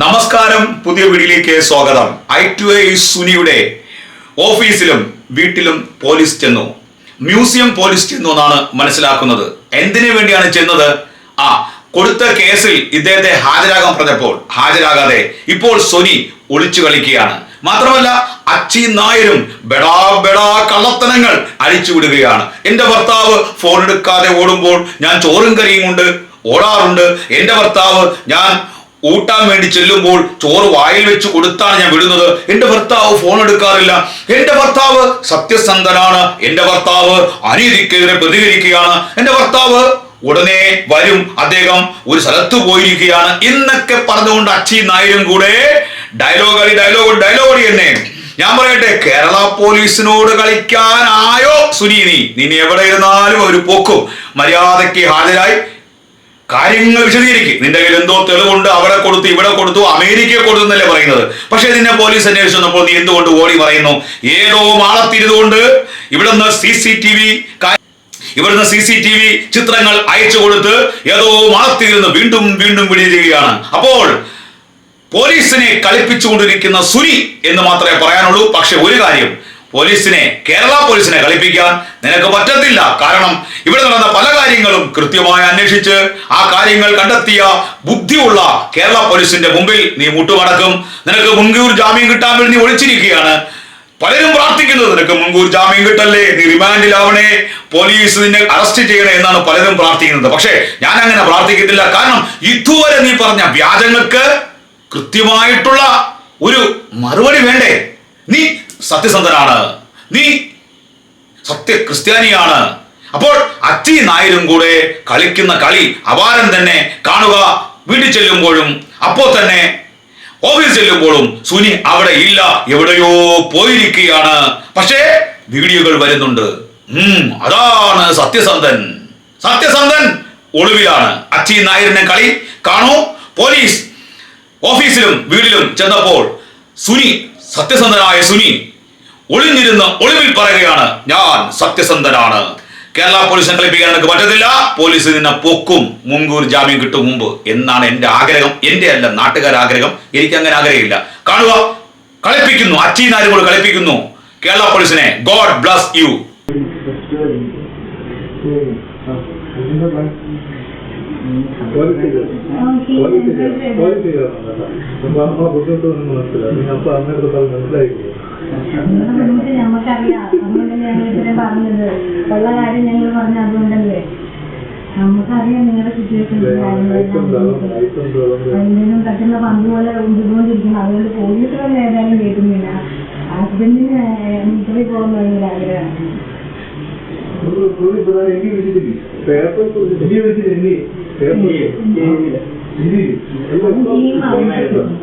നമസ്കാരം പുതിയ വീടിലേക്ക് സ്വാഗതം. ഐ ടു എ സുനിയുടെ ഓഫീസിലും വീട്ടിലും പോലീസ് ചെന്നു. മ്യൂസിയം പോലീസ് ചെന്നു എന്നാണ് മനസ്സിലാക്കുന്നത്. എന്തിനു വേണ്ടിയാണ് ചെന്നത്? ആ കൊടുത്ത കേസിൽ ഇദ്ദേഹത്തെ ഹാജരാകാൻ പറഞ്ഞപ്പോൾ ഹാജരാകാതെ ഇപ്പോൾ സുനി ഒളിച്ചു കളിക്കുകയാണ്. മാത്രമല്ല അച്ചി നായരും ബെടാ ബെടാ കള്ളത്തനങ്ങൾ അഴിച്ചു വിടുകയാണ്. എന്റെ ഭർത്താവ് ഫോൺ എടുക്കാതെ ഓടുമ്പോൾ ഞാൻ ചോറും കറിയും കൊണ്ട് ഓടാറുണ്ട്. എന്റെ ഭർത്താവ് ഞാൻ ഊട്ടാൻ വേണ്ടി ചെല്ലുമ്പോൾ ചോറ് വായിൽ വെച്ച് കൊടുത്താണ് ഞാൻ വിടുന്നത്. എന്റെ ഭർത്താവ് ഫോൺ എടുക്കാറില്ല. എന്റെ ഭർത്താവ് സത്യസന്ധനാണ്. എന്റെ ഭർത്താവ് അനീതിക്കെതിരെ പ്രതികരിക്കുകയാണ്. എന്റെ ഭർത്താവ് ഉടനെ വരും. അദ്ദേഹം ഒരു സ്ഥലത്ത് പോയിരിക്കുകയാണ്. എന്നൊക്കെ പറഞ്ഞുകൊണ്ട് അച്ചി നായരും കൂടെ ഡയലോഗ് അടി ഡയലോഗ് ഡയലോഗ് അടി തന്നെ ഞാൻ പറയട്ടെ കേരള പോലീസിനോട് കളിക്കാനായോ സുനി നീ നിന്നെ എവിടെ ഇരുന്നാലും ഒരു പോക്കും. മര്യാദയ്ക്ക് ഹാജരായി. കാര്യങ്ങൾ വിശദീകരിക്കും. നിന്റെ കയ്യിൽ എന്തോ തെളിവുണ്ട് അവിടെ കൊടുത്തു ഇവിടെ കൊടുത്തു അമേരിക്കയെ കൊടുത്തു എന്നല്ലേ പറയുന്നത്. പക്ഷേ നിന്നെ പോലീസ് അന്വേഷിച്ചു വന്നപ്പോൾ നീ എന്തുകൊണ്ട് ഓടി പറയുന്നു? ഏതോ മാളത്തിരുന്നുകൊണ്ട് ഇവിടുന്ന് സി സി ടി വി ഇവിടുന്ന് സി സി ടി വി ചിത്രങ്ങൾ അയച്ചു കൊടുത്ത് ഏതോ മാളത്തിരുന്ന് വീണ്ടും വീണ്ടും വിടിയിരിക്കുകയാണ് അപ്പോൾ പോലീസിനെ കളിപ്പിച്ചുകൊണ്ടിരിക്കുന്ന സുരി എന്ന് മാത്രമേ പറയാനുള്ളൂ. പക്ഷെ ഒരു കാര്യം പോലീസിനെ കേരള പോലീസിനെ കളിപ്പിക്കാൻ നിനക്ക് പറ്റത്തില്ല. കാരണം ഇവിടെ നടന്ന പല കാര്യങ്ങളും കൃത്യമായി അന്വേഷിച്ച് ആ കാര്യങ്ങൾ കണ്ടെത്തിയ ബുദ്ധിയുള്ള കേരള പോലീസിന്റെ മുമ്പിൽ നീ മുട്ടുമടക്കും. നിനക്ക് മുൻകൂർ ജാമ്യം കിട്ടാൻ വേണ്ടി നീ ഒളിച്ചിരിക്കുകയാണ് പലരും പ്രാർത്ഥിക്കുന്നത് നിനക്ക് മുൻകൂർ ജാമ്യം കിട്ടല്ലേ നീ റിമാൻഡിലാവണേ പോലീസ് നിന്നെ അറസ്റ്റ് ചെയ്യണേ എന്നാണ് പലരും പ്രാർത്ഥിക്കുന്നത്. പക്ഷേ ഞാൻ അങ്ങനെ പ്രാർത്ഥിക്കത്തില്ല. കാരണം ഇതുവരെ നീ പറഞ്ഞ വ്യാജങ്ങൾക്ക് കൃത്യമായിട്ടുള്ള ഒരു മറുപടി വേണ്ടേ? നീ സത്യസന്ധനാണ്. നീ സത്യ ക്രിസ്ത്യാനിയാണ് അപ്പോൾ അച്ചി നായരും കൂടെ കളിക്കുന്ന കളി അപാരം തന്നെ കാണുക. വീട്ടിൽ ചെല്ലുമ്പോഴും അപ്പോൾ തന്നെ ഓഫീസ് ചെല്ലുമ്പോഴും സുനി അവിടെ ഇല്ല എവിടെയോ പോയിരിക്കുകയാണ്. പക്ഷേ വീഡിയോകൾ വരുന്നുണ്ട്. അതാണ് സത്യസന്ധൻ. സത്യസന്ധൻ ഒളിവിലാണ്. അച്ചി നായരിനെ കളി കാണൂ. പോലീസ് ഓഫീസിലും വീട്ടിലും ചെന്നപ്പോൾ സുനി സത്യസന്ധനായ സുനി ഒളിഞ്ഞിരുന്ന് ഒളിവിൽ പറയുകയാണ് ഞാൻ സത്യസന്ധനാണ്. കേരള പോലീസിനെ കളിപ്പിക്കാൻ എനിക്ക് പറ്റത്തില്ല. പോലീസ് നിന്നെ പൊക്കും മുൻകൂർ ജാമ്യം കിട്ടും മുമ്പ്. എന്നാണ് എന്റെ ആഗ്രഹം. എന്റെ അല്ല നാട്ടുകാരുടെ ആഗ്രഹം. എനിക്ക് അങ്ങനെ ആഗ്രഹമില്ല. കാണുക കളിപ്പിക്കുന്നു. അച്ചീനാരും കൂടെ കളിപ്പിക്കുന്നു. കേരള പോലീസിനെ ഗോഡ് ബ്ലസ് യു. മനസ്സിലായി. ഞമ്മക്കറിയാം അതുകൊണ്ടല്ലേ ഞങ്ങൾ ഇത്രയും പറഞ്ഞത്? ഉള്ള കാര്യം ഞങ്ങൾ പറഞ്ഞ അതുകൊണ്ടല്ലേ. നമുക്കറിയാം നിങ്ങളുടെ സിറ്റുവേഷൻ എന്തെങ്കിലും തട്ടുന്ന പന്ത് പോലെ ഉണ്ടിക്കൊണ്ടിരിക്കണം അതുകൊണ്ട് പോലീസുകാർ ഏതായാലും കേൾക്കുന്നില്ല. ഹസ്ബൻഡിന് മുട്ടറി പോകുന്ന ഭയങ്കര ആഗ്രഹമാണ്.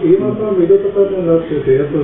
ഈ മാസം ഇരുപത്തെട്ടാം ലാസ്റ്റ് പേപ്പർ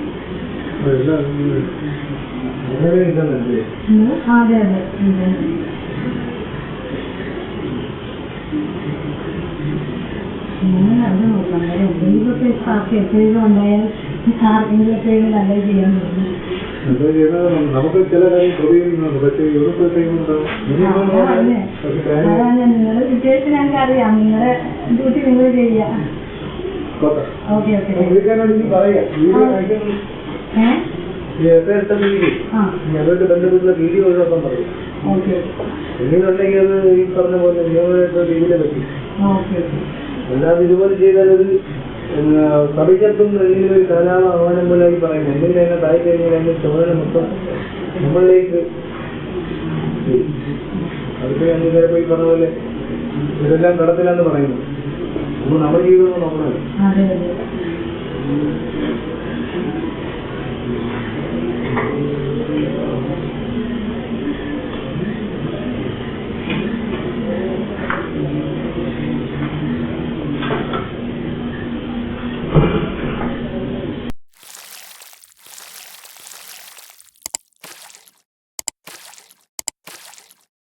അതെ അതെ. നിങ്ങൾ അത് നോക്കാം എന്തെങ്കിലുമൊക്കെ സാർക്ക് എപ്പോഴും ഉണ്ടായാൽ സാർക്കെങ്കിലും എപ്പോഴും നല്ല ചെയ്യാൻ പറ്റും. നമുക്ക് ചില കാര്യം പ്രതികരിക്കുന്നുണ്ട്. പക്ഷേ അതാണ് നിങ്ങളുടെ സിറ്റുവേഷൻ ഞങ്ങൾക്ക് അറിയാം. നിങ്ങളുടെ ഡ്യൂട്ടി നിങ്ങൾ ചെയ്യാം ഓക്കെ ഓക്കെ. പറയാം. ഇട്ടത് വീഡിയോ. അതുമായിട്ട് ബന്ധപ്പെട്ടുള്ള വീഡിയോ ഒഴിവാക്കാൻ പറയും. പിന്നീടുണ്ടെങ്കിൽ അത് ഈ പറഞ്ഞ പോലെ നിയമപരമായിട്ടുള്ള രീതിയിലെ പറ്റി. അല്ലാതെ ഇതുപോലെ ചെയ്താൽ അത് സഭയ്ക്കത്തും എന്തെങ്കിലും ഒരു കലാപ ആഹ്വാനം പോലെ ഈ പറയുന്നത് എന്തെങ്കിലും അതിനെ താഴെ കഴിഞ്ഞാൽ അതിന്റെ ചുമതല മൊത്തം നമ്മളിലേക്ക്. അതിപ്പോ ഞാൻ ഇന്നലെ പോയി പറഞ്ഞ പോലെ ഇതെല്ലാം കടത്തിലാന്ന് പറയുന്നത് നമ്മൾ നമ്മുടെ ജീവിതം നോക്കണമല്ലോ